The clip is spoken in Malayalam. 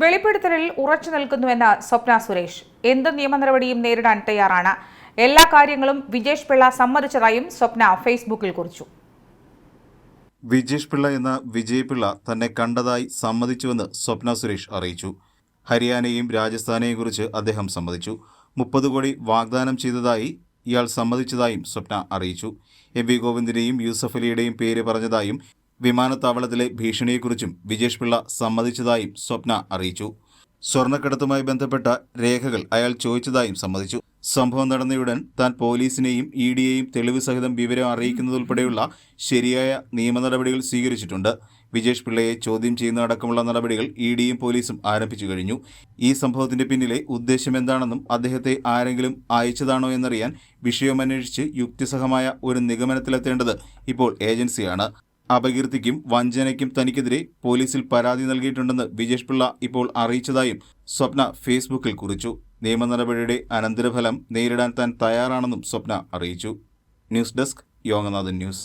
വെളിപ്പെടുത്തലിൽ ഉറച്ചു നിൽക്കുന്നുവെന്ന് സ്വപ്ന സുരേഷ്. എന്ത് നിയമ നടപടിയും നേരിടാൻ തയ്യാറാണ്. എല്ലാ കാര്യങ്ങളും വിജേഷ് പിള്ള സമ്മതിച്ചതായും സ്വപ്ന ഫേസ്ബുക്കിൽ കുറിച്ചു. വിജേഷ് പിള്ള എന്ന വിജയ് പിള്ള തന്നെ കണ്ടതായി സമ്മതിച്ചുവെന്ന് സ്വപ്ന സുരേഷ് അറിയിച്ചു. ഹരിയാനയെയും രാജസ്ഥാനെയും കുറിച്ച് അദ്ദേഹം സമ്മതിച്ചു. മുപ്പത് കോടി വാഗ്ദാനം ചെയ്തതായി ഇയാൾ സമ്മതിച്ചതായും സ്വപ്ന അറിയിച്ചു. എം വി ഗോവിന്ദിന്റെയും യൂസഫ് അലിയുടെയും പേര് പറഞ്ഞതായും വിമാനത്താവളത്തിലെ ഭീഷണിയെക്കുറിച്ചും വിജേഷ് പിള്ള സമ്മതിച്ചതായും സ്വപ്ന അറിയിച്ചു. സ്വർണക്കടത്തുമായി ബന്ധപ്പെട്ട രേഖകൾ അയാൾ ചോദിച്ചതായും സമ്മതിച്ചു. സംഭവം നടന്നയുടൻ താൻ പോലീസിനെയും ഇ ഡിയെയും തെളിവ് സഹിതം വിവരം അറിയിക്കുന്നതുൾപ്പെടെയുള്ള ശരിയായ നിയമ നടപടികൾ സ്വീകരിച്ചിട്ടുണ്ട്. വിജേഷ് പിള്ളയെ ചോദ്യം ചെയ്യുന്ന അടക്കമുള്ള നടപടികൾ ഇ ഡിയും പോലീസും ആരംഭിച്ചു കഴിഞ്ഞു. ഈ സംഭവത്തിന്റെ പിന്നിലെ ഉദ്ദേശം എന്താണെന്നും അദ്ദേഹത്തെ ആരെങ്കിലും അയച്ചതാണോ എന്നറിയാൻ വിഷയമന്വേഷിച്ച് യുക്തിസഹമായ ഒരു നിഗമനത്തിലെത്തേണ്ടത് ഇപ്പോൾ ഏജൻസിയാണ്. അപകീർത്തിക്കും വഞ്ചനയ്ക്കും തനിക്കെതിരെ പോലീസിൽ പരാതി നൽകിയിട്ടുണ്ടെന്ന് വിജേഷ് പിള്ള ഇപ്പോൾ അറിയിച്ചതായും സ്വപ്ന ഫേസ്ബുക്കിൽ കുറിച്ചു. നിയമ നടപടിയുടെ അനന്തരഫലം നേരിടാൻ താൻ തയ്യാറാണെന്നും സ്വപ്ന അറിയിച്ചു. News desk Yoganathan news.